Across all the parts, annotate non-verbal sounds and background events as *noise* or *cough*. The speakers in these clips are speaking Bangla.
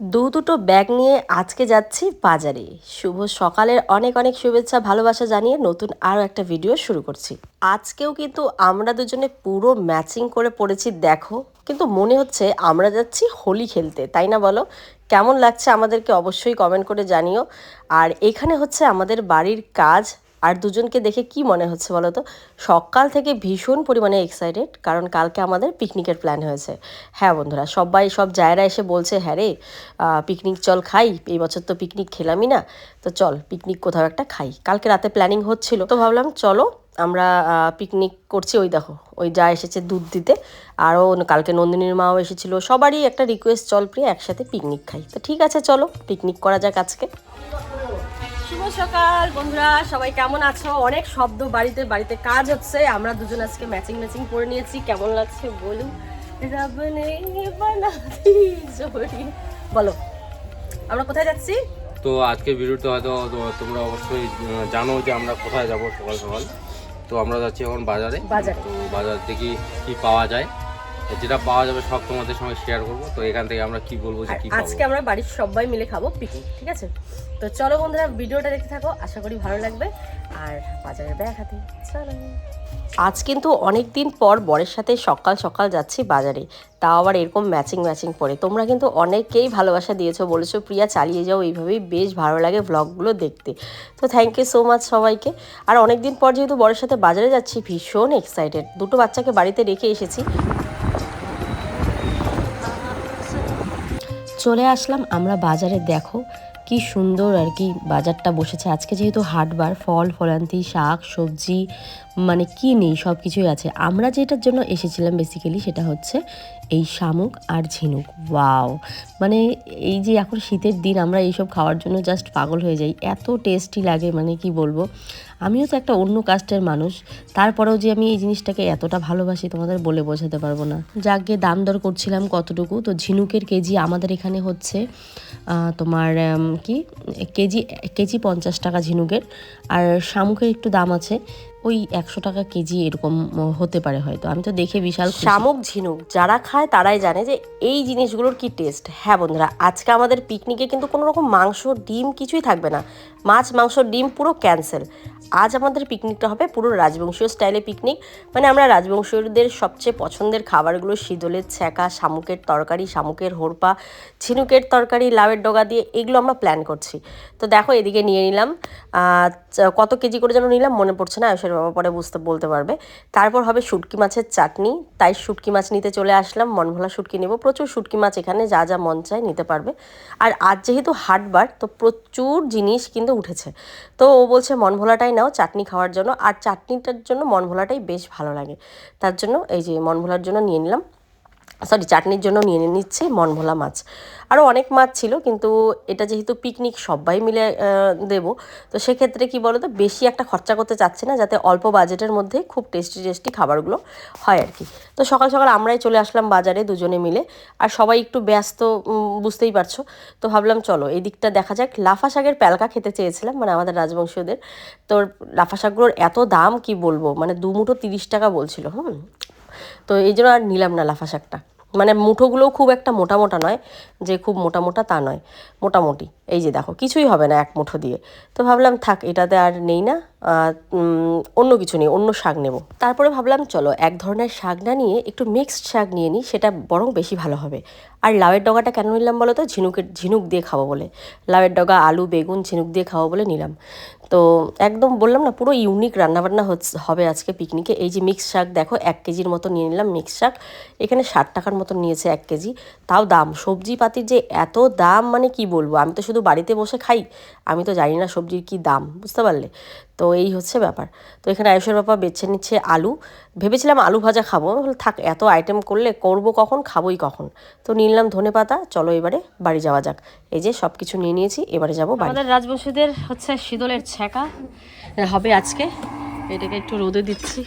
দু দুটো ব্যাগ নিয়ে আজকে যাচ্ছি বাজারে। শুভ সকালের অনেক অনেক শুভেচ্ছা, ভালোবাসা জানিয়ে নতুন আরও একটা ভিডিও শুরু করছি। আজকেও কিন্তু আমরা দুজনে পুরো ম্যাচিং করে পড়েছি, দেখো। কিন্তু মনে হচ্ছে আমরা যাচ্ছি হোলি খেলতে, তাই না বলো? কেমন লাগছে আমাদেরকে অবশ্যই কমেন্ট করে জানিও। আর এখানে হচ্ছে আমাদের বাড়ির কাজ আর দুজনকে দেখে কি মনে হচ্ছে বলো তো? সকাল থেকে ভীষণ পরিমাণে এক্সাইটেড কারণ কালকে আমাদের পিকনিকের প্ল্যান হয়েছে। হ্যাঁ বন্ধুরা, সবাই, সব জায়গা এসে বলছে হ্যাঁ রে পিকনিক চল খাই, এই বছর তো পিকনিক খেলামই না। তো চল পিকনিক কোথাও একটা খাই। কালকে রাতে প্ল্যানিং হচ্ছিল, তো ভাবলাম চলো আমরা পিকনিক করছি ওই দেখো, ওই যা এসেছে দুধ দিতে। আরও কালকে নন্দিনীর মাও এসেছিল, সবারই একটা রিকোয়েস্ট চল প্রিয়, একসাথে পিকনিক খাই। তো ঠিক আছে, চলো পিকনিক করা যাক আজকে। সকাল বন্ধুরা সবাই কেমন আছো? অনেক শব্দ বাড়িতে বাড়িতে কাজ হচ্ছে। আমরা দুজন আজকে ম্যাচিং ম্যাচিং করে নিয়েছি। কেমন লাগছে বলুন? বলো আমরা কোথায় যাচ্ছি? তো আজকের ভিডিওতে হয়তো তো- তোমরা অবশ্যই জানো যে আমরা কোথায় যাব সকাল সকাল। তো আমরা যাচ্ছি এখন বাজারে। বাজারে। তো বাজার থেকে কি পাওয়া যায়? যেটা পাওয়া যাবে সব তোমাদের সঙ্গে শেয়ার করব। তো এখান থেকে আমরা কি বলব যে কি আজকে আমরা বাড়ির সবাই মিলে খাব পিকনিক ঠিক আছে? তো চলো বন্ধুরা ভিডিওটা দেখতে থাকো আশা করি ভালো লাগবে। আর বাজারের ব্যাগ হাতে চলো। আজ কিন্তু অনেক দিন পর বরের সাথে সকাল সকাল যাচ্ছি বাজারে। তাও আবার এরকম ম্যাচিং ম্যাচিং পরে তোমরা কিন্তু অনেকেই ভালোবাসা দিয়েছ বলেছ প্রিয়া চালিয়ে যাও। এইভাবেই বেশ ভালো লাগে ভ্লগগুলো দেখতে। তো থ্যাংক ইউ সো মাচ সবাইকে। আর অনেক দিন পর যেহেতু বরের সাথে বাজারে যাচ্ছি ভীষণ এক্সাইটেড দুটো বাচ্চাকে বাড়িতে রেখে এসেছি। চলে আসলাম, আমরা বাজারে দেখো কি সুন্দর আর কি বাজারটা বসেছে। আজকে যেহেতু হাটবার ফল, ফলান্তি, শাক, সবজি মানে কি নেই সব কিছুই আছে। আমরা যেটার জন্য এসেছিলাম বেসিক্যালি সেটা হচ্ছে এই শামুক আর ঝিনুক, ওয়াও। মানে এই যে এখন শীতের দিন, আমরা এইসব খাওয়ার জন্য জাস্ট পাগল হয়ে যাই। এত টেস্টি লাগে মানে কি বলব? আমিও তো একটা অন্য কাস্টের মানুষ। তারপরেও যে আমি এই জিনিসটাকে এতটা ভালোবাসি, তোমাদের বলে বোঝাতে পারব না। যাকে দাম দর করছিলাম কতটুকু, তো ঝিনুকের কেজি আমাদের এখানে হচ্ছে তোমার কি? কেজি কেজি পঞ্চাশ টাকা ঝিনুকের। আর শামুকের একটু দাম আছে। ওই একশো টাকা কেজি এরকম হতে পারে হয়তো। আমি তো দেখে বিশাল শামুক ঝিনুক, যারা খায় তারাই জানে যে এই জিনিসগুলোর কি টেস্ট হ্যাঁ বন্ধুরা, আজকে আমাদের পিকনিকে কিন্তু কোনো রকম মাংস, ডিম কিছুই থাকবে না। মাছ, মাংস, ডিম পুরো ক্যান্সেল আজ আমাদের পিকনিকটা হবে পুরো রাজবংশীয় স্টাইলে পিকনিক মানে আমরা রাজবংশীয়দের সবচেয়ে পছন্দের খাবারগুলো শীতলের ছ্যাঁকা, শামুকের তরকারি, শামুকের হোরপা, ঝিনুকের তরকারি, লাউয়ের ডগা দিয়ে এগুলো আমরা প্ল্যান করছি। তো দেখো এদিকে নিয়ে নিলাম। কত কেজি করে যেন নিলাম মনে পড়ছে না, আয়ুষের বাবা পরে বুঝতে, বলতে পারবে। তারপর হবে শুটকি মাছের চাটনি। তাই শুটকি মাছ নিতে চলে আসলাম। মনভোলা শুটকি নেব। প্রচুর শুটকি মাছ এখানে যা যা মন চায় নিতে পারবে। আর আজ যেহেতু হাটবার, তো প্রচুর জিনিস কিন্তু উঠেছে। তো ও বলছে মনভোলাটাই নাও, চাটনি খাওয়ার জন্য। আর চাটনিটার জন্য মনভোলাটাই বেশ ভালো লাগে। তার জন্য এই যে মনভোলার জন্য নিয়ে নিলাম। সরি চাটনির জন্য নিয়ে নিচ্ছে মনভোলা মাছ। আরও অনেক মাছ ছিল, কিন্তু এটা যেহেতু পিকনিক সবাই মিলে দেবো, তো সেক্ষেত্রে কি বলো তো বেশি একটা খরচা করতে চাচ্ছি না, যাতে অল্প বাজেটের মধ্যে খুব টেস্টি টেস্টি খাবারগুলো হয় আর কি। তো সকাল সকাল আমরাই চলে আসলাম বাজারে দুজনে মিলে, আর সবাই একটু ব্যস্ত বুঝতেই পারছ। তো ভাবলাম চলো, এই দিকটা দেখা যাক। লাফা শাকের প্যালকা খেতে চেয়েছিলাম মানে আমাদের রাজবংশীয়দের। তো লাফা শাকগুলোর এত দাম কি বলব? মানে দু মুঠো তিরিশ টাকা বলছিল, হুম? তো এই জন্য আর নিলাম না লাফা শাকটা। মানে মুঠোগুলোও খুব একটা মোটা মোটা নয়, যে খুব মোটা মোটা তা নয় মোটামুটি এই যে দেখো, কিছুই হবে না এক মুঠো দিয়ে। তো ভাবলাম থাক, এটাতে আর নেই না অন্য কিছু নেই, অন্য শাক নেব। তারপরে ভাবলাম, চলো এক ধরনের শাক না নিয়ে একটু মিক্সড শাক নিয়ে নিই, সেটা বরং বেশি ভালো হবে। আর লাউয়ের ডগাটা কেন নিলাম বলো তো? ঝিনুকের ঝিনুক দিয়ে খাব বলে। লাউয়ের ডগা, আলু, বেগুন, ঝিনুক দিয়ে খাব বলে নিলাম। তো একদম বললাম না, পুরো ইউনিক রান্নাবান্না হবে আজকে পিকনিকে এই যে মিক্স শাক দেখো, এক কেজির মতো নিয়ে নিলাম মিক্স শাক। এখানে ষাট টাকার মতো নিয়েছে এক কেজি। তাও দাম সবজি পাতির যে এত দাম মানে কি বলব? আমি তো শুধু বাড়িতে বসে খাই আমি তো জানি না সবজির কি দাম, বুঝতে পারলে? তো এই হচ্ছে ব্যাপার। তো এখানে আয়ুষের বাবা বেছে নিচ্ছে আলু। ভেবেছিলাম আলু ভাজা খাব থাক, এত আইটেম করলে করব কখন, খাবোই কখন? তো নিলাম ধনে পাতা, চলো এবারে বাড়ি যাওয়া যাক। এই যে সব কিছু নিয়ে নিয়েছি, এবারে যাব আমাদের রাজবংশীদের হচ্ছে শীতলের ছ্যাঁকা। হবে আজকে। এটাকে একটু রোদে দিচ্ছি।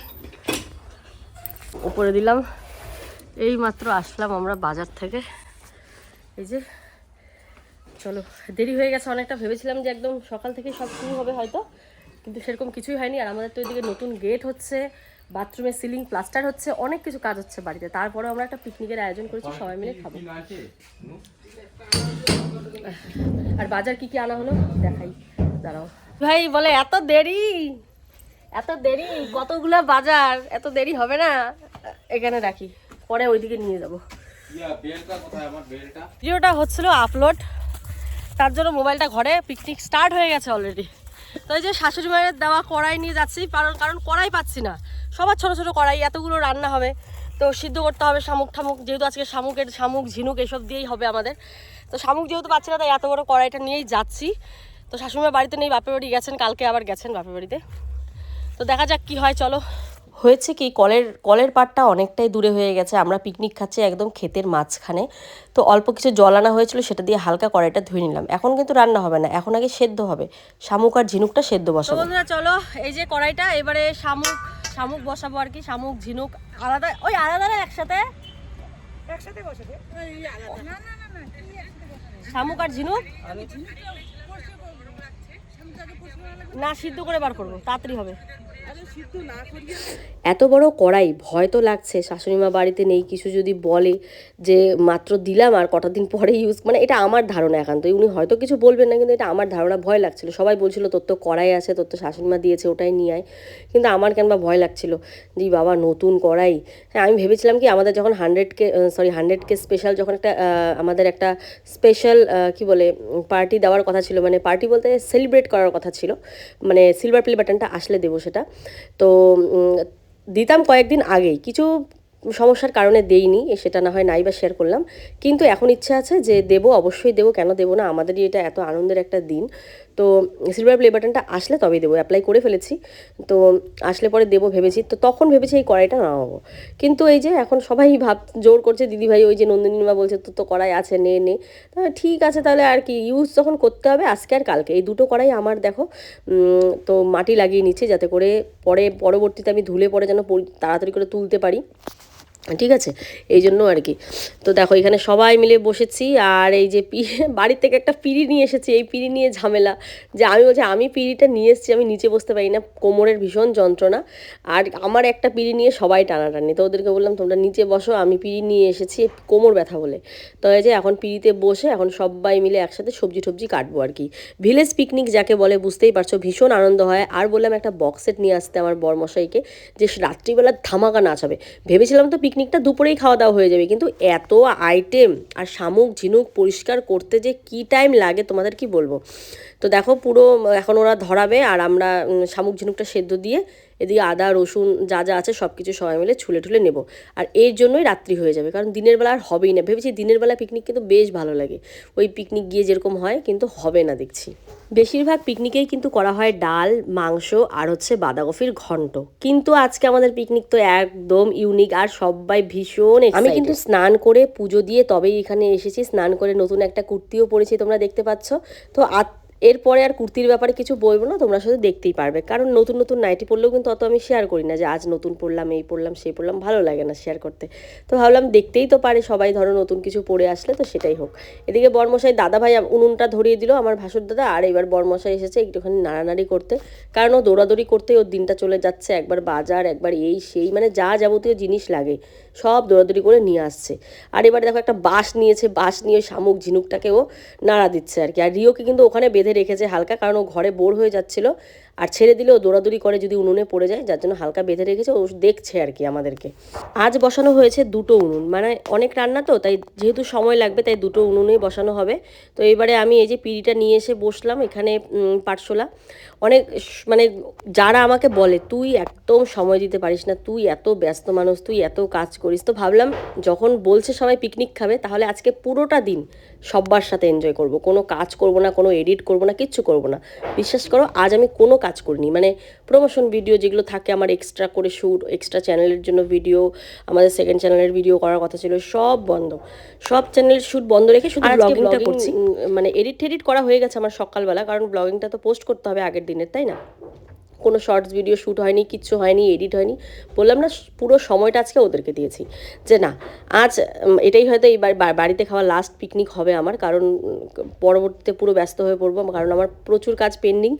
উপরে দিলাম। এই মাত্র আসলাম আমরা বাজার থেকে। এই যে চলো দেরি হয়ে গেছে অনেকটা ভেবেছিলাম যে একদম সকাল থেকে সব শুরু হবে হয়তো কিন্তু সেরকম কিছুই হয়নি। আর আমাদের তো এদিকে নতুন গেট হচ্ছে বাথরুমের সিলিং প্লাস্টার হচ্ছে অনেক কিছু কাজ হচ্ছে বাড়িতে। তারপরেও আমরা একটা পিকনিকের আয়োজন করেছি সবাই মিলে খাব। আর বাজার কি কি আনা হলো? দেখাই দাঁড়াও। ভাই বলে এত দেরি? এত দেরি? কতগুলো বাজার? এত দেরি হবে না? এখানে রাখি পরে ওইদিকে নিয়ে যাব। বেলটা কোথায়? আমার বেলটা। ভিডিওটা হচ্ছিল আপলোড। তার জন্য মোবাইলটা ঘরে পিকনিক স্টার্ট হয়ে গেছে অলরেডি তো এই যে শাশুড়ি মায়ের দেওয়া কড়াই নিয়ে যাচ্ছি, কারণ কারণ কড়াই পাচ্ছি না। সবার ছোট ছোট কড়াই, এতগুলো রান্না হবে। তো সিদ্ধ করতে হবে শামুক ঠামুক, যেহেতু আজকে শামুকের, শামুক, ঝিনুক এসব দিয়েই হবে আমাদের। তো শামুক যেহেতু পাচ্ছি না, তাই এত বড় কড়াইটা নিয়েই যাচ্ছি। তো শাশুড়িমার বাড়িতে নেই, বাপের বাড়ি গেছেন, কালকে আবার গেছেন বাপের বাড়িতে। তো দেখা যাক কি হয়, চলো। হয়েছে কি কলের কলের পাটটা অনেকটাই দূরে হয়ে গেছে আমরা পিকনিক খাচ্ছি একদম ক্ষেতের মাঝখানে। তো অল্প কিছু জল আনা হয়েছিল সেটা দিয়ে হালকা কড়াইটা ধুয়ে নিলাম। এখন কিন্তু রান্না হবে না এখন আগে সেদ্ধ হবে। শামুক আর ঝিনুকটা সেদ্ধ বসাবো। বন্ধুরা চলো এই যে কড়াইটা এবারে শামুক শামুক বসাবো আর কি শামুক ঝিনুক আলাদা ওই আলাদা না একসাথে? শামুক আর ঝিনুক? না সিদ্ধ করে বার করব তাড়াতাড়ি হবে। এত বড় কড়াই, ভয় তো লাগছে। শাশুড়িমা বাড়িতে নেই, কিছু যদি বলে যে মাত্র দিলাম আর কটা দিন পরে ইউজ মানে এটা আমার ধারণা একান্ত। উনি হয়তো কিছু বলবেন না, কিন্তু এটা আমার ধারণা, ভয় লাগছিল। সবাই বলছিল, তোর তো কড়াই আছে, তোর তো শাশুড়িমা দিয়েছে, ওটাই নিয়ে আয়। কিন্তু আমার কেন বা ভয় লাগছিল যে বাবা, নতুন কড়াই। হ্যাঁ আমি ভেবেছিলাম কি, আমাদের যখন hundred K sorry hundred K special যখন একটা আমাদের একটা স্পেশাল কি বলে পার্টি দেওয়ার কথা ছিল মানে পার্টি বলতে সেলিব্রেট করার কথা ছিল মানে সিলভার প্লে বাটনটা আসলে দেবো সেটা। তো দিতাম কয়েকদিন আগেই। কিছু সমস্যার কারণে দেইনি সেটা না হয় নাই বা শেয়ার করলাম। কিন্তু এখন ইচ্ছে আছে যে দেবো, অবশ্যই দেবো, কেন দেবো না? আমাদেরই এটা এত আনন্দের একটা দিন। তো সিলভার প্লে বাটনটা আসলে তবেই দেবো অ্যাপ্লাই করে ফেলেছি। তো আসলে পরে দেবো ভেবেছি, তো তখন ভেবেছি এই কড়াইটা না নামাবো কিন্তু এই যে এখন সবাই ভাব, জোর করছে, দিদিভাই ওই যে নন্দিনী মা বলছে তোর তো কড়াই আছে, নে নে। ঠিক আছে, তাহলে আর কি ইউজ যখন করতে হবে, আজকে আর কালকে। এই দুটো কড়াই আমার দেখো তো মাটি লাগিয়ে নিচ্ছে, যাতে করে পরে, পরবর্তীতে আমি ধুলে পরে যেন তাড়াতাড়ি করে তুলতে পারি। ঠিক আছে? এই জন্য আর কি তো দেখো, এখানে সবাই মিলে বসেছি আর এই যে *laughs* বাড়ির থেকে একটা পিড়ি নিয়ে এসেছি। এই পিড়ি নিয়ে ঝামেলা। যে আমি বলছি, আমি পিড়িটা নিয়ে এসেছি, আমি নিচে বসতে পারি না। কোমরের ভীষণ যন্ত্রণা। আর আমার একটা পিড়ি নিয়ে সবাই টানাটানি। তো ওদেরকে বললাম, তোমরা নিচে বসো, আমি পিড়ি নিয়ে এসেছি কোমর ব্যথা বলে। তো এই যে এখন পিড়িতে বসে এখন সবাই মিলে একসাথে সবজি টবজি কাটবো আর কি ভিলেজ পিকনিক যাকে বলে, বুঝতেই পারছ, ভীষণ আনন্দ হয়। আর বললাম, একটা বক্স সেট নিয়ে আসতে আমার বরমশাইকে, যে রাত্রিবেলা ধামাকা নাচ হবে ভেবেছিলাম তো পিকনিকটা দুপুরেই খাওয়া দাওয়া হয়ে যাবে। কিন্তু এত আইটেম আর শামুক, ঝিনুক পরিষ্কার করতে যে কি টাইম লাগে তোমাদের কি বলব? তো দেখো পুরো, এখন ওরা ধরাবে আর আমরা শামুক, ঝিনুকটা সেদ্ধ দিয়ে এদিকে আদা রসুন যা যা আছে সব কিছু সবাই মিলে ছুলে ঠুলে নেব। আর এর জন্যই রাত্রি হয়ে যাবে কারণ দিনের বেলা আর হবেই না। ভেবেছি দিনের বেলা পিকনিক কিন্তু বেশ ভালো লাগে। ওই পিকনিক গিয়ে যেরকম হয় কিন্তু হবে না দেখছি। বেশিরভাগ পিকনিকেই কিন্তু করা হয় ডাল মাংস আর হচ্ছে বাঁধাকপির ঘন্ট। কিন্তু আজকে আমাদের পিকনিক তো একদম ইউনিক আর সবাই ভীষণ আমি কিন্তু স্নান করে পুজো দিয়ে তবেই এখানে এসেছি। স্নান করে নতুন একটা কুর্তিও পরেছি তোমরা দেখতে পাচ্ছ। তো এরপরে আর কুর্তির ব্যাপারে কিছু বলব না, তোমরা শুধু দেখতেই পারবে। কারণ নতুন নতুন নাইটি পরলেও কিন্তু অত আমি শেয়ার করি না যে আজ নতুন পরলাম, এই পরলাম, সেই পরলাম, ভালো লাগে না শেয়ার করতে। তো ভাবলাম দেখতেই তো পারে, সবাই ধরো নতুন কিছু পরে আসলে তো সেটাই হোক। এদিকে বরমশাই দাদা ভাই উনুনটা ধরিয়ে দিল আমার ভাসুর দাদা, আর এবার বরমশাই এসেছে একটুখানি নাড়ানাড়ি করতে। কারণ ও দৌড়াদৌড়ি করতে ওর দিনটা চলে যাচ্ছে, একবার বাজার, একবার এই সেই মানে যা যাবতীয় জিনিস লাগে, সব দৌড়াদৌড়ি করে নিয়ে আসছে। আর এবার দেখো একটা বাঁশ নিয়েছে, বাঁশ নিয়ে শামুক ঝিনুকটাকে ও নাড়া দিচ্ছে আর কি। আর রিওকে কিন্তু ওখানে বেঁধে রেখেছে হালকা, কারণ ও ঘরে বোর হয়ে যাচ্ছিল আর ছেড়ে দিলেও দৌড়াদৌড়ি করে যদি উনুনে পড়ে যায়, যার জন্য হালকা বেঁধে রেখেছে, ও দেখছে আর কি আমাদেরকে। আজ বসানো হয়েছে দুটো উনুন মানে অনেক রান্না তো, তাই যেহেতু সময় লাগবে, তাই দুটো উনুনেই বসানো হবে। তো এবারে আমি এই যে পিড়িটা নিয়ে এসে বসলাম, এখানে পাটশোলা। অনেক মানে যারা আমাকে বলে, তুই একদম সময় দিতে পারিস না, তুই এত ব্যস্ত মানুষ, তুই এত কাজ করিস। তো ভাবলাম, যখন বলছে সবাই পিকনিক খাবে, তাহলে আজকে পুরোটা দিন সব্বার সাথে এনজয় করব। কোনো কাজ করব না, কোনো এডিট করব না, কিচ্ছু করব না। বিশ্বাস করো, আজ আমি কোনো কাজ করিনি। মানে প্রমোশন ভিডিও যেগুলো থাকে আমার এক্সট্রা করে শ্যুট এক্সট্রা চ্যানেলের জন্য ভিডিও আমাদের সেকেন্ড চ্যানেলের ভিডিও করার কথা ছিল সব বন্ধ। সব চ্যানেলের শ্যুট বন্ধ রেখে শুধু ব্লগিংটা করছি। মানে এডিট টেডিট করা হয়ে গেছে আমার সকালবেলা কারণ ব্লগিংটা তো পোস্ট করতে হবে আগের দিনের তাই না? কোনো শর্টস ভিডিও শ্যুট হয়নি কিচ্ছু হয়নি এডিট হয়নি। বললাম না পুরো সময়টা আজকে ওদেরকে দিয়েছি। যে না আজ এটাই হয়তো এই বাড়িতে খাওয়া লাস্ট পিকনিক হবে আমার কারণ পরবর্তীতে পুরো ব্যস্ত হয়ে পড়ব কারণ আমার প্রচুর কাজ পেন্ডিং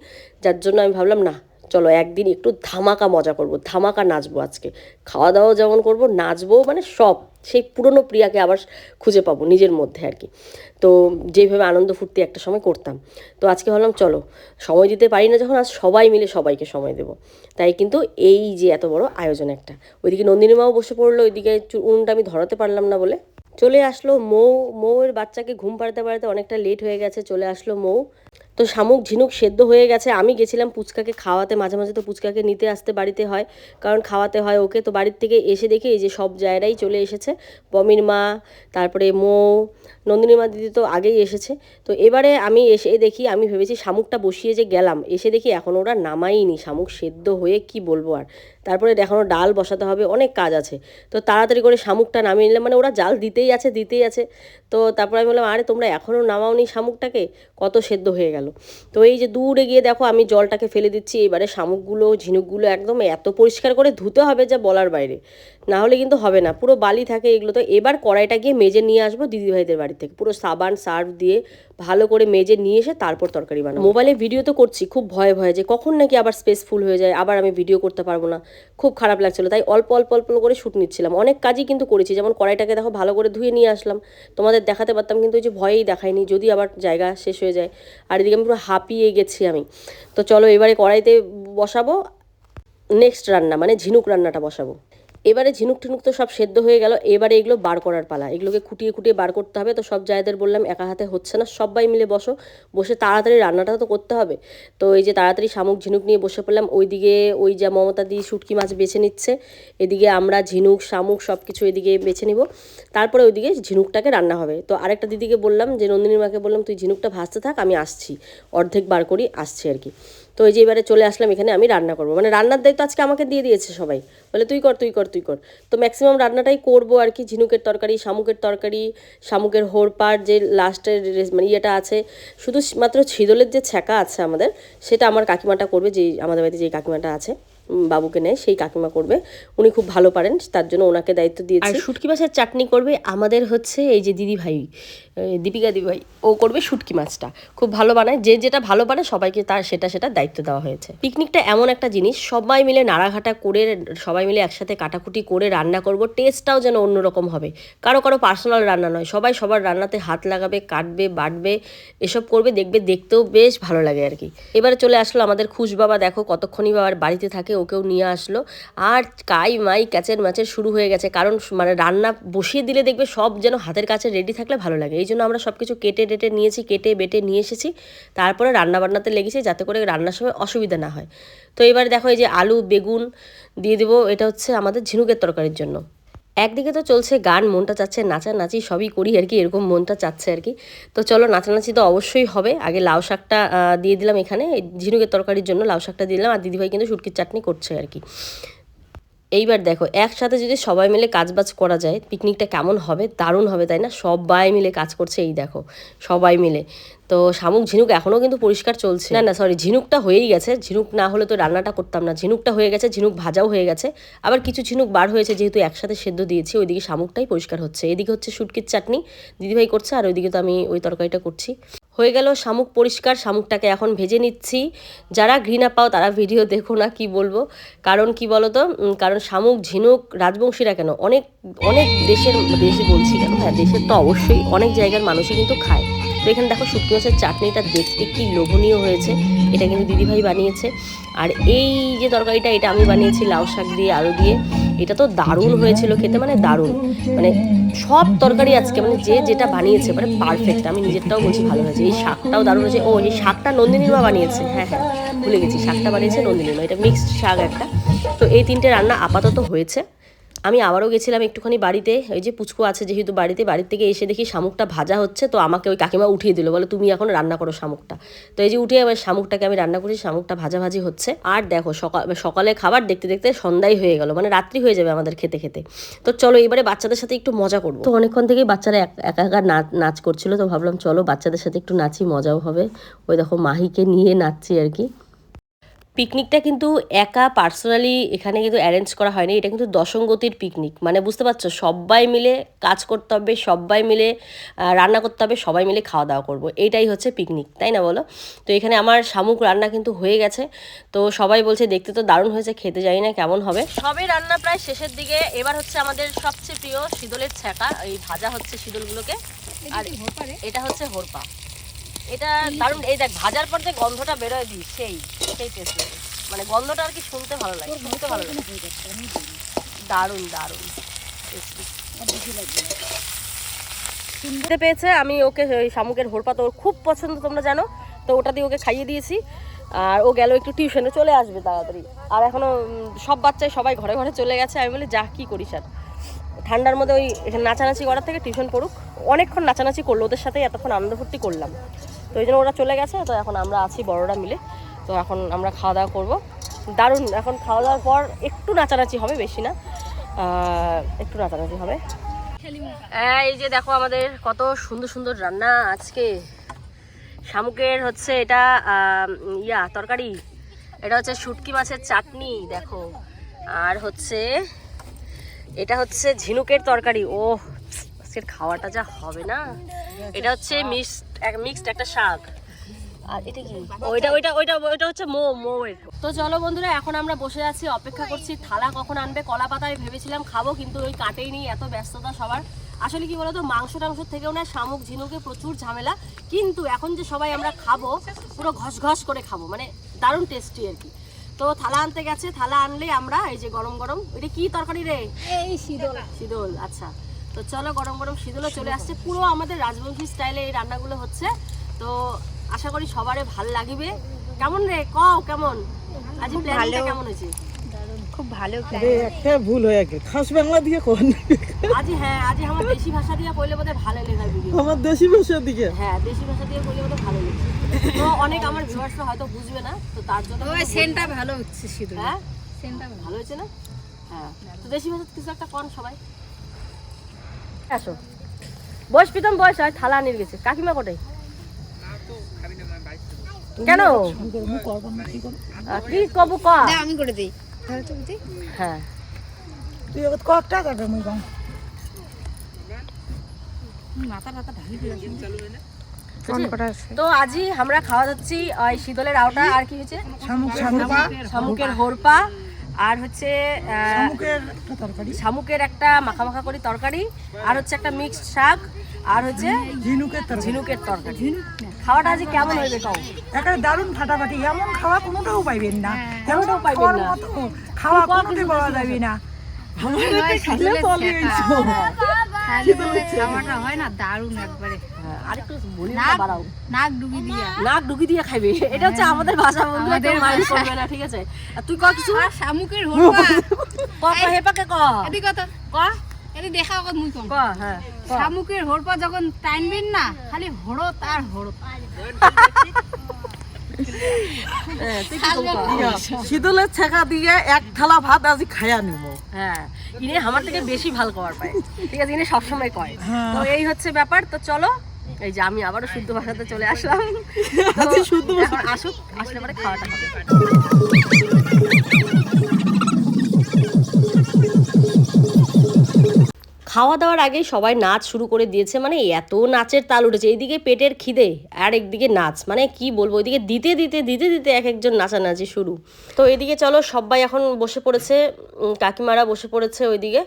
যার জন্য আমি ভাবলাম না চলো একদিন একটু ধামাকা মজা করব, ধামাকা নাচবো আজকে। খাওয়া দাওয়া যেমন করব নাচবো মানে সব, সেই পুরনো প্রিয়াকে আবার খুঁজে পাবো নিজের মধ্যে আর কি। তো যেভাবে আনন্দ ফুর্তি একটা সময় করতাম। তো আজকে ভাবলাম চলো, সময় দিতে পারি না যখন, আজ সবাই মিলে সবাইকে সময় দেবো। তাই কিন্তু এই যে এত বড় আয়োজন একটা। ওইদিকে নন্দিনীমাও বসে পড়ল, ওইদিকে উনুনটা আমি ধরাতে পারলাম না বলে। চলে আসলো মৌ, মৌয়ের বাচ্চাকে ঘুম পাড়াতে পাড়াতে অনেকটা লেট হয়ে গেছে, চলে আসলো মৌ। তো শামুক, ঝিনুক সেদ্ধ হয়ে গেছে। আমি গেছিলাম পুচকাকে খাওয়াতে, মাঝে মাঝে তো পুচকাকে নিতে আসতে বাড়িতে হয়, কারণ খাওয়াতে হয় ওকে। তো বাড়ির থেকে এসে দেখি এই যে সব জায়গায় চলে এসেছে। বমির মা, তারপরে মৌ নন্দিনী মা দিদি তো আগেই এসেছে। তো এবারে আমি এসে দেখি, আমি ভেবেছি শামুকটা বসিয়ে যে গেলাম, এসে দেখি এখন ওরা নামাইনি শামুক সেদ্ধ হয়ে কি বলব আর। তারপরে এখনও ডাল বসাতে হবে, অনেক কাজ আছে। তো তাড়াতাড়ি করে শামুকটা নামিয়ে নিলাম মানে ওরা জাল দিতেই আছে দিতেই আছে। তো তারপরে আমি বললাম, আরে, তোমরা এখনও নামাওনি শামুকটাকে? কত সেদ্ধ হয়ে গেল? তো এই যে দূরে গিয়ে দেখো, আমি জলটাকে ফেলে দিচ্ছি। এবারে শামুকগুলো, ঝিনুকগুলো একদম এত পরিষ্কার করে ধুতে হবে যা বলার বাইরে। না হলে কিন্তু হবে না, পুরো বালি থাকে এগুলো তো এবার কড়াইটা গিয়ে মেজে নিয়ে আসব দিদিভাইদের বাড়ি থেকে। পুরো সাবান, সার্ফ দিয়ে ভালো করে মেজে নিয়ে এসে তারপর তরকারি বানাবো। মোবাইলে ভিডিও তো করছি খুব ভয়ে ভয়ে যে কখন নাকি আবার স্পেস ফুল হয়ে যায়, আবার আমি ভিডিও করতে পারব না। খুব খারাপ লাগছিল, তাই অল্প অল্প অল্প করে শ্যুট নিচ্ছিলাম। অনেক কাজই কিন্তু করেছি, যেমন কড়াইটাকে দেখো ভালো করে ধুয়ে নিয়ে আসলাম। তোমাদের দেখাতে পারতাম কিন্তু ওই যে ভয়েই দেখাইনি যদি আবার জায়গা শেষ হয়ে যায়। আর এদিকে আমি পুরো হাঁপিয়ে গেছি আমি। তো চলো এবারে কড়াইতে বসাবো নেক্সট রান্না মানে ঝিনুক রান্নাটা বসাবো। এবারে ঝিনুক টিনুক তো সব সেদ্ধ হয়ে গেল, এবারে এগুলো বার করার পালা। এগুলোকে খুঁটিয়ে খুঁটিয়ে বার করতে হবে, তো সব জায়গাদের বললাম একা হাতে হচ্ছে না, সবাই মিলে বসো, বসে তাড়াতাড়ি রান্নাটা তো করতে হবে। তো এই যে তাড়াতাড়ি শামুক ঝিনুক নিয়ে বসে পড়লাম, ওইদিকে ওই যা মমতা দি শুটকি মাছ বেছে নিচ্ছে, এদিকে আমরা ঝিনুক, শামুক সব কিছু এদিকে বেছে নিব, তারপরে ওইদিকে ঝিনুকটাকে রান্না হবে। তো আরেকটা দিদিকে বললাম, যে নন্দিনীর মাকে বললাম, তুই ঝিনুকটা ভাজতে থাক, আমি আসছি। অর্ধেক বার করি আসছি আর কি। তো এই যে এবারে চলে আসলাম, এখানে আমি রান্না করব। মানে রান্নার দায়িত্ব আজকে আমাকে দিয়ে দিয়েছে সবাই। বলে, তুই কর তুই কর তুই কর। তো ম্যাক্সিমাম রান্নাটাই করব আর কি, ঝিনুকের তরকারি, শামুকের তরকারি, শামুকের হোরপাড় যে লাস্টের মানে ইয়েটা আছে। শুধু মাত্র ছিদলের যে ছ্যাঁকা আছে আমাদের, সেটা আমার কাকিমাটা করবে যে আমাদের বাড়িতে যে কাকিমাটা আছে। বাবুকে নেয়, সেই কাকিমা করবে। উনি খুব ভালো পারেন, তার জন্য ওনাকে দায়িত্ব দিয়েছি। আর শুটকি মাছের চাটনি করবে আমাদের হচ্ছে এই যে দিদি ভাই দীপিকা দিদি ভাই, ও করবে শুটকি মাছটা। খুব ভালো বানায়, যে যেটা ভালো বানায় সবাইকে তার সেটা সেটা দায়িত্ব দেওয়া হয়েছে। পিকনিকটা এমন একটা জিনিস, সবাই মিলে নাড়াঘাটা করে, সবাই মিলে একসাথে কাটাকুটি করে রান্না করব, টেস্টটাও যেন অন্যরকম হবে। কারও কারও পার্সোনাল রান্না নয়, সবাই সবার রান্নাতে হাত লাগাবে, কাটবে, বাটবে, এসব করবে, দেখবে, দেখতেও বেশ ভালো লাগে আর কি। এবারে চলে আসলো আমাদের খুশ বাবা, দেখো কতক্ষণই বাবার বাড়িতে থাকে ওকেও নিয়ে আসলো। আর কাই মাই ক্যাচের ম্যাচের শুরু হয়ে গেছে। কারণ মানে রান্না বসিয়ে দিলে দেখবে সব যেন হাতের কাছে রেডি থাকলে ভালো লাগে। এই জন্য আমরা সব কিছু কেটে টেটে নিয়েছি, কেটে বেটে নিয়ে এসেছি। তারপরে রান্না বান্নাতে লেগেছি যাতে করে রান্নার সময় অসুবিধা না হয়। তো এবার দেখো এই যে আলু, বেগুন দিয়ে দেবো। এটা হচ্ছে আমাদের ঝিনুকের তরকারির জন্য। একদিকে তো চলছে গান, মনটা চাচ্ছে নাচানাচি, সবই করি আর কি, এরকম মনটা চাচ্ছে আর কি। তো চলো, নাচানাচি তো অবশ্যই হবে। আগে লাউ শাকটা দিয়ে দিলাম এখানে। ঝিনুকের তরকারির জন্য লাউ শাকটা দিলাম। আর দিদিভাই কিন্তু শুটকির চাটনি করছে আর কি। এইবার দেখো, একসাথে যদি সবাই মিলে কাজবাজ করা যায় পিকনিকটা কেমন হবে? দারুণ হবে, তাই না? সবাই মিলে কাজ করছে, এই দেখো, সবাই মিলে। তো শামুক, ঝিনুক এখনও কিন্তু পরিষ্কার চলছে। না না সরি ঝিনুকটা হয়েই গেছে। ঝিনুক না হলে তো রান্নাটা করতাম না। ঝিনুকটা হয়ে গেছে, ঝিনুক ভাজাও হয়ে গেছে। আবার কিছু ঝিনুক বার হয়েছে, যেহেতু একসাথে সেদ্ধ দিয়েছি, ওইদিকে শামুকটাই পরিষ্কার হচ্ছে। এদিকে হচ্ছে শুটকির চাটনি, দিদিভাই করছে, আর ওইদিকে তো আমি ওই তরকারিটা করছি। হয়ে গেল, শামুক পরিষ্কার, শামুকটাকে এখন ভেজে নিচ্ছি। যারা ঘৃণা পাও, তারা ভিডিও দেখো না, কি বলব? কারণ কি বলো তো কারণ শামুক, ঝিনুক, রাজবংশীরা কেন? অনেক অনেক দেশের, দেশে বলছি কেন? হ্যাঁ দেশের তো অবশ্যই অনেক জায়গার মানুষই কিন্তু খায়। তো এখানে দেখো শুটকি মাছের চাটনিটা দেখতে কি লোভনীয় হয়েছে। এটা কিন্তু দিদিভাই বানিয়েছে। আর এই যে তরকারিটা, এটা আমি বানিয়েছি লাউ শাক দিয়ে, আলু দিয়ে। এটা তো দারুণ হয়েছিল খেতে মানে দারুণ। মানে সব তরকারি আজকে মানে যে যেটা বানিয়েছে মানে পারফেক্ট আমি নিজেরটাও বলছি ভালো হয়েছে। এই শাকটাও দারুণ হয়েছে। ও, এই শাকটা নন্দিনীর মা বানিয়েছে। হ্যাঁ হ্যাঁ ভুলে গেছি, শাকটা বানিয়েছে নন্দিনীর মা এটা মিক্সড শাক একটা। তো এই তিনটে রান্না আপাতত হয়েছে। আমি আবারও গেছিলাম একটুখানি বাড়িতে ওই যে পুচকু আছে যেহেতু বাড়িতে, বাড়ির থেকে এসে দেখি শামুকটা ভাজা হচ্ছে, তো আমাকে ওই কাকিমা উঠিয়ে দিল, বলে তুমি এখন রান্না করো শামুকটা। তো এই যে উঠে এবার শামুকটাকে আমি রান্না করি, শামুকটা ভাজাভাজি হচ্ছে। আর দেখো সকাল সকালে খাবার দেখতে দেখতে সন্ধ্যাই হয়ে গেল মানে রাত্রি হয়ে যাবে আমাদের খেতে খেতে। তো চলো এবারে বাচ্চাদের সাথে একটু মজা করব। তো অনেকক্ষণ থেকেই বাচ্চারা এক- একা নাচ করছিল, তো ভাবলাম চলো বাচ্চাদের সাথে একটু নাচি, মজাও হবে। ওই দেখো মাহিকে নিয়ে নাচছি আর কি। পিকনিকটা কিন্তু একা পার্সোনালি এখানে কিন্তু অ্যারেঞ্জ করা হয়নি এটা কিন্তু দশঙ্গতির পিকনিক মানে বুঝতে পারছ সবাই মিলে কাজ করতে হবে সবাই মিলে রান্না করতে হবে সবাই মিলে খাওয়া দাওয়া করব। এইটাই হচ্ছে পিকনিক তাই না বলো? তো এখানে আমার শামুক রান্না কিন্তু হয়ে গেছে। তো সবাই বলছে দেখতে তো দারুণ হয়েছে খেতে জানি না কেমন হবে। সবে রান্না প্রায় শেষের দিকে এবার হচ্ছে আমাদের সবচেয়ে প্রিয় শীতলের ছ্যাঁকা এই ভাজা হচ্ছে শীতলগুলোকে। আর এটা হচ্ছে হোরপা। এটা দারুণ এই দেখ ভাজার পর যে গন্ধটা বেরোয় দিই সেই সেই টেস্ট মানে গন্ধটা আর কি শুনতে ভালো লাগে শুনতে ভালো লাগে। দারুণ দারুণ শুনতে পেয়েছে আমি ওকে ওই শামুকের হোরপা তো ওর খুব পছন্দ তোমরা জানো। তো ওটা দিয়ে ওকে খাইয়ে দিয়েছি। আর ও গেল একটু টিউশনে চলে আসবে তাড়াতাড়ি। আর এখনও উম, সব বাচ্চাই সবাই ঘরে ঘরে চলে গেছে। আমি বলি যা কি করিস আর? ঠান্ডার মধ্যে ওই এখানে নাচানাচি করার থেকে টিউশন পড়ুক। অনেকক্ষণ নাচানাচি করল ওদের সাথে এতক্ষণ আনন্দ ফুর্তি করলাম। ওই জন্য ওরা চলে গেছে, তো এখন আমরা আছি বড়রা মিলে। তো এখন আমরা খাওয়া দাওয়া করব। দারুণ, এখন খাওয়া দাওয়ার পর একটু নাচানাচি হবে, বেশি না। একটু নাচানাচি হবে। হ্যাঁ এই যে দেখো আমাদের কত সুন্দর সুন্দর রান্না আজকে। শামুকের হচ্ছে এটা ইয়া, তরকারি। এটা হচ্ছে শুটকি মাছের চাটনি, দেখো। আর হচ্ছে, এটা হচ্ছে ঝিনুকের তরকারি। ও আজকের খাওয়াটা যা হবে না? এটা হচ্ছে মিক্সড মিক্সড একটা শাক। আর এটা কি? ওইটা ওইটা ওইটা ওইটা হচ্ছে মো মোয়ের তো চলো বন্ধুরা এখন আমরা বসে আছি অপেক্ষা করছি থালা কখন আনবে কলা পাতা আমি ভেবেছিলাম খাব কিন্তু ওই কাটেই নেই এত ব্যস্ততা সবার। আসলে কি বলতো মাংস টাংস থেকেও না শামুক ঝিনুকে প্রচুর ঝামেলা কিন্তু এখন যে সবাই আমরা খাব পুরো ঘস ঘস করে খাব মানে দারুণ টেস্টি আর কি। তো থালা আনতে গেছে থালা আনলে আমরা এই যে গরম গরম এটা কি তরকারি রে? এই শীতল। শীতল আচ্ছা। তো চলো গরম গরম শীতলও চলে আসছে। পুরো আমাদের রাজবংশী স্টাইলে এই রান্নাগুলো হচ্ছে। তো আশা করি সবারে ভালো লাগিবে। কেমন রে? কও কেমন? আজ প্ল্যানটা কেমন হয়েছে? খুব ভালো আরে একটা ভুল হয়ে গেল খাস বাংলা দিয়ে কোন? আজি হ্যাঁ আজি আমার দেশি ভাষা দিয়ে কইলে বোধহয় ভালো লেখার ভিডিও আমার দেশি ভাষার দিকে? হ্যাঁ দেশি ভাষা দিয়ে কইলে বোধহয় ভালো লেগে তো অনেক আমার ভিউয়ার্সরা হয়তো বুঝবে না তো তার জন্য ওই সেন্টটা ভালো হচ্ছে শীতল হ্যাঁ? সেন্টটা ভালো। হয়েছে না? হ্যাঁ। তো দেশি ভাষা কিছু একটা কন সবাই। আসো। বয়স প্রীতম বয়স হয় থালা আনির গেছে কাকিমা কোটাই কেন? কি কবু ক? আমি করে দিই। হ্যাঁ। তুই কাটে মুই কম? তো আজই আমরা খাওয়া যাচ্ছি ওই শীতলের আওটা আর কি হয়েছে? শামুক শামুকা। শামুকের হোরপা। আর হচ্ছে শামুকের একটা তরকারি। শামুকের একটা মাখা মাখা করে তরকারি আর হচ্ছে একটা মিক্সড শাক আর হচ্ছে ঝিনুকের তরকারি। ঝিনুকের তরকারি। খাওয়াটা আজ কেমন হয়েছে কাউ একটা দারুণ ফাটাফাটি। এমন খাওয়া কোনোটাও পাইবেন না। কোনোটাও পাইবেন না। খাওয়া কোনোটাই পাওয়া যাবে না। আমার চলে। খাওয়াটা হয় না দারুণ একবারে। হ্যাঁ, আরেকটু নাক বাড়াও। নাক ডুবি দিয়া। নাক ঢুকি দিয়ে খাইবে। এটা হচ্ছে আমাদের ভাষা বন্ধু আমাদের আমাদের মাইন্ড করবে না ঠিক আছে? আর তুই ক কিছু। শামুকের হরপা। *laughs* ক ক হেপাকে ক এদি কত। ক এদি দেখা কত মুই কম। ক হ্যাঁ। শামুকের হরপা যখন টাইনবেন না খালি আর হ্যাঁ, কি কবু ক? *laughs* শীতলের ছেঁকা দিয়ে এক থালা ভাত আজ খায়া নিব হ্যাঁ ইনি আমার থেকে বেশি ভালো খাবার পায়। ঠিক আছে ইনি সবসময় কয়। হ্যাঁ। তো এই হচ্ছে ব্যাপার তো চলো এই যে আমি আবারও শুদ্ধ ভাষাতে চলে আসলাম। শুদ্ধ। আসুক আসলে পরে খাওয়াটা হবে। খাওয়া দাওয়ার আগে সবাই নাচ শুরু করে দিয়েছে মানে এত নাচের তাল উঠেছে, এইদিকে পেটের খিদে আর একদিকে নাচ মানে কি বলব, ওইদিকে দিতে দিতে দিতে দিতে এক একজন নাচানাচি শুরু। তো এদিকে চলো সবাই এখন বসে পড়েছে কাকিমারা বসে পড়েছে ওইদিকে।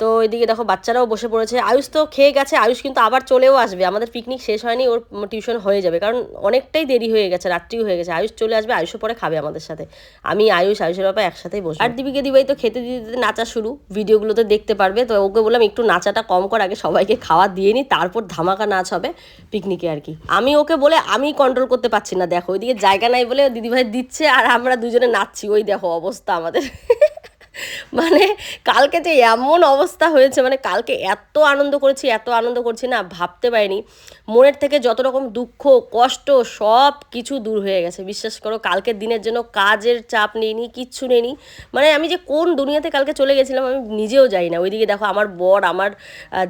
তো এদিকে দেখো বাচ্চারাও বসে পড়েছে। আয়ুষ তো খেয়ে গেছে, আয়ুষ কিন্তু আবার চলেও আসবে। আমাদের পিকনিক শেষ হয়নি, ওর টিউশন হয়ে যাবে। কারণ অনেকটাই দেরি হয়ে গেছে, রাত্রিও হয়ে গেছে। আয়ুষ চলে আসবে, আয়ুষও পরে খাবে আমাদের সাথে। আমি, আয়ুষ, আয়ুষের বাবা একসাথেই বসবো। আর দিবিকে দিবাই তো খেতে দিতে দিতে নাচা শুরু। ভিডিওগুলোতে দেখতে পারবে। তো ওকে বললাম, একটু নাচাটা কম কর, আগে সবাইকে খাওয়া দিয়ে নি, তারপর ধামাকা নাচ হবে পিকনিকে আর কি। আমি ওকে বলে, আমি কন্ট্রোল করতে পারছি না, দেখো। ওইদিকে জায়গা নাই বলে দিদিভাই দিচ্ছে, আর আমরা দুজনে নাচছি। ওই দেখো অবস্থা আমাদের। *laughs* মানে কালকে যে এমন অবস্থা হয়েছে মানে কালকে এত আনন্দ করেছি, এত আনন্দ করছি না, ভাবতে পারিনি। মনের থেকে যত রকম দুঃখ, কষ্ট, সব কিছু দূর হয়ে গেছে। বিশ্বাস করো, কালকের দিনের জন্য কাজের চাপ নেইনি, কিচ্ছু নেইনি। মানে আমি যে কোন দুনিয়াতে কালকে চলে গেছিলাম, আমি নিজেও যাই না। ওইদিকে দেখো, আমার বর, আমার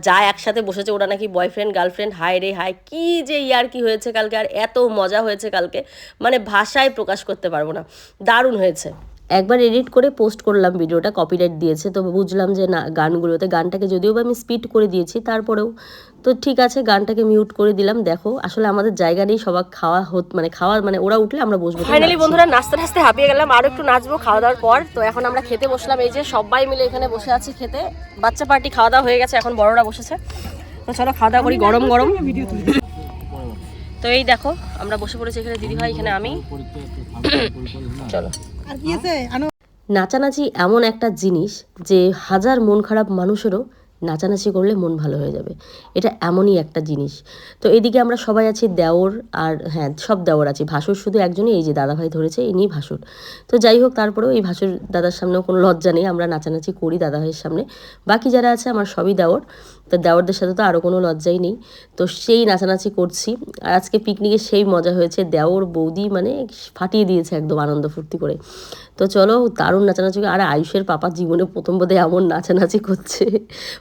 যা একসাথে বসেছে, ওরা নাকি বয়ফ্রেন্ড গার্লফ্রেন্ড হাই রে হাই কি যে ইয়ার কি হয়েছে কালকে, আর এত মজা হয়েছে কালকে। মানে ভাষায় প্রকাশ করতে পারব না। দারুণ হয়েছে। একবার এডিট করে পোস্ট করলাম ভিডিওটা কপিরাইট দিয়েছে। তো বুঝলাম যে না গানগুলোতে গানটাকে যদিও বা আমি স্পিড করে দিয়েছি তারপরেও তো ঠিক আছে গানটাকে মিউট করে দিলাম। দেখো আসলে আমাদের জায়গা নেই সবার খাওয়া হত মানে খাওয়া মানে ওরা উঠলে আমরা বসবো। ফাইনালি বন্ধুরা নাচতে নাচতে হাঁপিয়ে গেলাম আরও একটু নাচবো খাওয়া দাওয়ার পর। তো এখন আমরা খেতে বসলাম এই যে সবাই মিলে এখানে বসে আছি খেতে। বাচ্চা পার্টি খাওয়া দাওয়া হয়ে গেছে এখন বড়রা বসেছে। তো চলো খাওয়া দাওয়া করি গরম গরম। তো এই দেখো আমরা বসে পড়েছি এখানে দিদিভাই এখানে আমি। চলো। নাচানাচি এমন একটা জিনিস যে হাজার মন খারাপ মানুষেরও নাচানাচি করলে মন ভালো হয়ে যাবে। এটা এমনই একটা জিনিস। তো এদিকে আমরা সবাই আছি দেওর আর হ্যাঁ সব দেওর আছি। ভাসুর শুধু একজনই, এই যে দাদাভাই ধরেছে, ইনি ভাসুর। তো যাই হোক, তারপরেও এই ভাসুর দাদার সামনেও কোনো লজ্জা নেই। আমরা নাচানাচি করি দাদাভাইয়ের সামনে। বাকি যারা আছে আমার সবই দেওর। তো দেওরদের সাথে তো আরও কোনো লজ্জাই নেই। তো সেই নাচানাচি করছি। আর আজকে পিকনিকে সেই মজা হয়েছে। দেওর বৌদি মানে ফাটিয়ে দিয়েছে একদম আনন্দ ফুর্তি করে। তো চলো, দারুণ নাচানাচি। আর আয়ুষের পাপা জীবনে প্রথম বোধহয় এমন নাচানাচি করছে।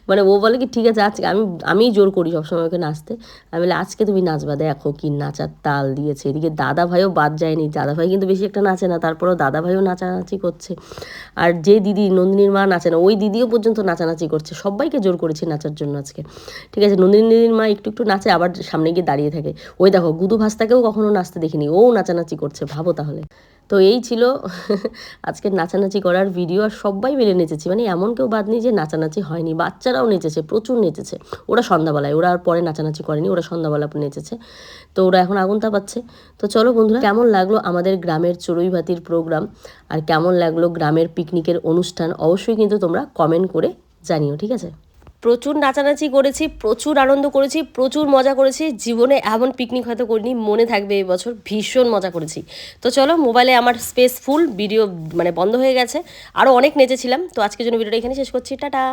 মানে ও বলে কি, ঠিক আছে আজকে আমি, আমিই জোর করি সবসময় ওকে নাচতে। আমি বলে, আজকে তুমি নাচবা, দেখো কি নাচার তাল দিয়েছে। এদিকে দাদা ভাইও বাদ যায়নি। দাদা ভাই কিন্তু বেশি একটা নাচে না, তারপরেও দাদা ভাইও নাচানাচি করছে। আর যে দিদি, নন্দিনীর মা নাচে না, ওই দিদিও পর্যন্ত নাচানাচি করছে। সবাইকে জোর করেছি নাচার জন্য আজকে। ঠিক আছে, নন্দিনীর মা একটু একটু নাচে, আবার সামনে গিয়ে দাঁড়িয়ে থাকে। ওই দেখো, গুদু ভাস্তাকেও কখনো নাচতে দেখিনি, ও নাচানাচি করছে, ভাবো তাহলে। তো এই ছিল আজকে নাচানাচি করার ভিডিও আর সবাই মিলে নেচেছি। মানে এমন কেউ বাদ নেই যে নাচানাচি হয়নি, বাচ্চারাও নেচেছে, প্রচুর নেচেছে। ওরা সন্ধ্যাবেলায়, ওরা আর পরে নাচানাচি করেনি, ওরা সন্ধ্যাবেলা নেচেছে। তো ওরা এখন আগুন তাপাচ্ছে তো চলো বন্ধুরা, কেমন লাগল আমাদের গ্রামের চড়ুই ভাতির প্রোগ্রাম আর কেমন লাগল গ্রামের পিকনিকের অনুষ্ঠান? অবশ্যই কিন্তু তোমরা কমেন্ট করে জানিও, ঠিক আছে? প্রচুর নাচানাচি করেছি, প্রচুর আনন্দ করেছি, প্রচুর মজা করেছি। জীবনে এমন পিকনিক হয়তো করিনি, মনে থাকবে এই বছর, ভীষণ মজা করেছি। তো চলো মোবাইলে আমার স্পেস ফুল ভিডিও মানে বন্ধ হয়ে গেছে। আরও অনেক নেচেছিলাম, তো আজকের জন্য ভিডিওটা এখানে শেষ করছি, টাটা!